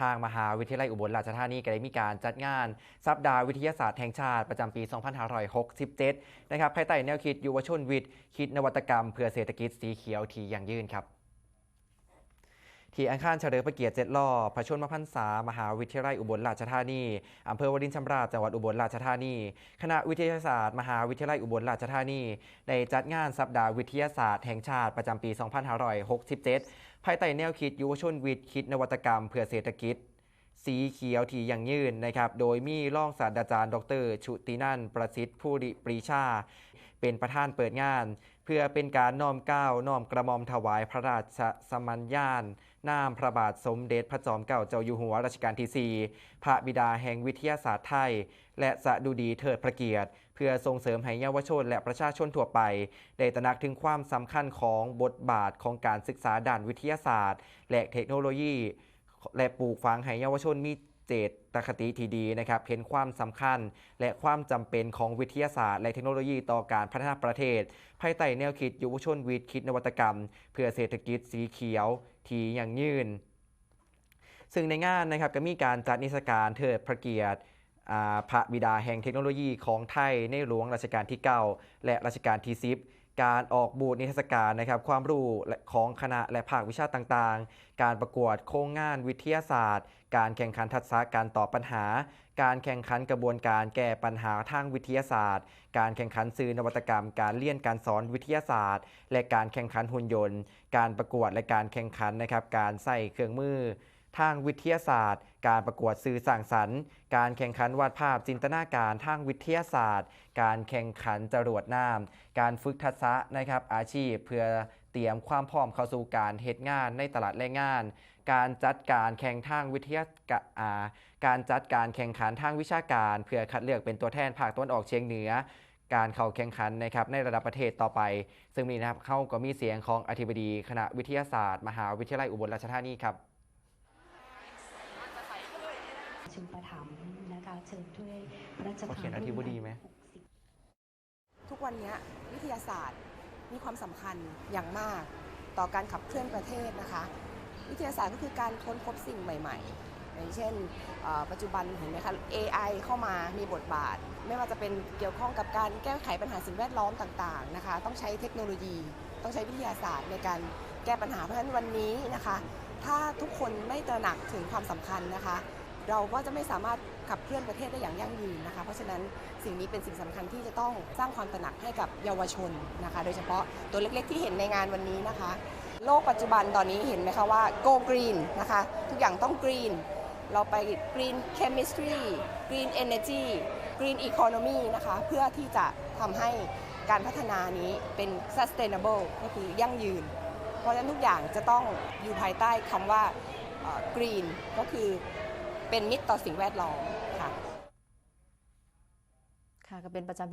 ทางมหาวิทยาลัยอุบลราชธานีก็ได้มีการจัดงานสัปดาห์วิทยาศาสตร์แห่งชาติประจำปี 2567 นะครับภายใต้แนวคิดยุวชนวิทย์ คิดนวัตกรรมเพื่อเศรษฐกิจสีเขียวที่ยั่งยืนครับ ที่อังคารเฉลิมพระเกียรติเจ็ดล่อพระชนมพรรษามหาวิทยาลัยอุบลราชธานีอำเภอวรินชำราบจังหวัดอุบลราชธานี คณะวิทยาศาสตร์ มหาวิทยาลัยอุบลราชธานีได้จัดงานสัปดาห์วิทยาศาสตร์แห่งชาติประจำปี 2567 ภายใต้แนวคิดยุวชนวิทย์คิดนวัตกรรมเพื่อเศรษฐกิจ สีเขียวที่ยังยืนนะครับ โดยมีรองศาสตราจารย์ ดร ชุตินันท์ประสิทธิ์ผู้ริปรีชา เป็นประธานเปิดงาน เพื่อเป็นการน้อมก้าวน้อมกระหม่อมถวายพระราชสมัญญาณนามพระบาทสมเด็จพระจอมเกล้าเจ้าอยู่หัวรัชกาลที่4พระบิดาแห่งวิทยาศาสตร์ไทย และสะดุดีเทิดพระเกียรติ เพื่อส่งเสริมให้เยาวชนและประชาชนทั่วไป ได้ตระหนักถึงความสำคัญของบทบาทของการศึกษาด้านวิทยาศาสตร์ และเทคโนโลยี และปลูกฝังให้เยาวชนมีเจตคติที่ดีนะครับเห็นความสำคัญ และความจำเป็นของวิทยาศาสตร์ และเทคโนโลยีต่อการพัฒนาประเทศ ภายใต้แนวคิดยุวชนวิทย์คิดนวัตกรรม เพื่อเศรษฐกิจสีเขียวที่ยั่งยืน ซึ่งในงานนะครับก็มีการจัดนิทรรศการเทิดพระเกียรติพระบิดาแห่งเทคโนโลยีของไทยในหลวงรัชกาลที่ 9 และรัชกาลที่ 10 การออกบูธนิทรรศการนะครับ ความรู้ของคณะและภาควิชาต่างๆ การประกวดโครงงานวิทยาศาสตร์ การแข่งขันทักษะการตอบปัญหา การแข่งขันกระบวนการแก้ปัญหาทางวิทยาศาสตร์ การแข่งขันสื่อนวัตกรรม การเรียนการสอนวิทยาศาสตร์ และการแข่งขันหุ่นยนต์ การประกวดและการแข่งขันนะครับ การใส่เครื่องมือ ทางวิทยาศาสตร์ การประกวดสื่อสร้างสรรค์ การแข่งขันวาดภาพจินตนาการทางวิทยาศาสตร์ การแข่งขันจรวดน้ำการฝึกทักษะนะครับอาชีพเพื่อเตรียมความพร้อมเข้าสู่การเหตุงานในตลาดแรงงาน การจัดการแข่งทางวิทยากาการจัดการแข่งขันทางวิชาการ เพื่อคัดเลือกเป็นตัวแทนภาคตะวันออกเฉียงเหนือการเข้าแข่งขันนะครับในระดับประเทศต่อไป ซึ่งมีนะครับเข้าก็มีเสียงของอธิบดีคณะวิทยาศาสตร์ มหาวิทยาลัยอุบลราชธานีครับ ชุมประถมภ์นะคะเชิญถ้วยพระราชเขาทานเขียนอธิบดีไหม60ทุกวันนี้วิทยาศาสตร์มีความสำคัญอย่างมากต่อการขับเคลื่อนประเทศนะคะ วิทยาศาสตร์ก็คือการค้นพบสิ่งใหม่ ๆ อย่างเช่นเอ่อปัจจุบันเห็นไหมคะ AI เข้ามามีบทบาท ไม่ว่าจะเป็นเกี่ยวข้องกับการแก้ไขปัญหาสิ่งแวดล้อมต่างๆนะคะ ต้องใช้เทคโนโลยี ต้องใช้วิทยาศาสตร์ในการแก้ปัญหาเพราะฉะนั้นวันนี้นะคะ ถ้าทุกคนไม่ตระหนักถึงความสำคัญนะคะ เราก็จะไม่สามารถขับเคลื่อนประเทศได้อย่างยั่งยืนนะคะ เพราะฉะนั้นสิ่งนี้เป็นสิ่งสำคัญที่จะต้องสร้างความตระหนักให้กับเยาวชนนะคะ โดยเฉพาะตัวเล็กๆที่เห็นในงานวันนี้นะคะ โลกปัจจุบันตอนนี้เห็นไหมคะว่า go green นะคะ ทุกอย่างต้อง green เราไป green chemistry green energy green economy นะคะ เพื่อที่จะทำให้การพัฒนานี้เป็น sustainable ก็คือยั่งยืน เพราะฉะนั้นทุกอย่างจะต้องอยู่ภายใต้คำว่า green ก็คือ เป็นมิตรต่อสิ่งแวดล้อมค่ะค่ะก็เป็นประจำ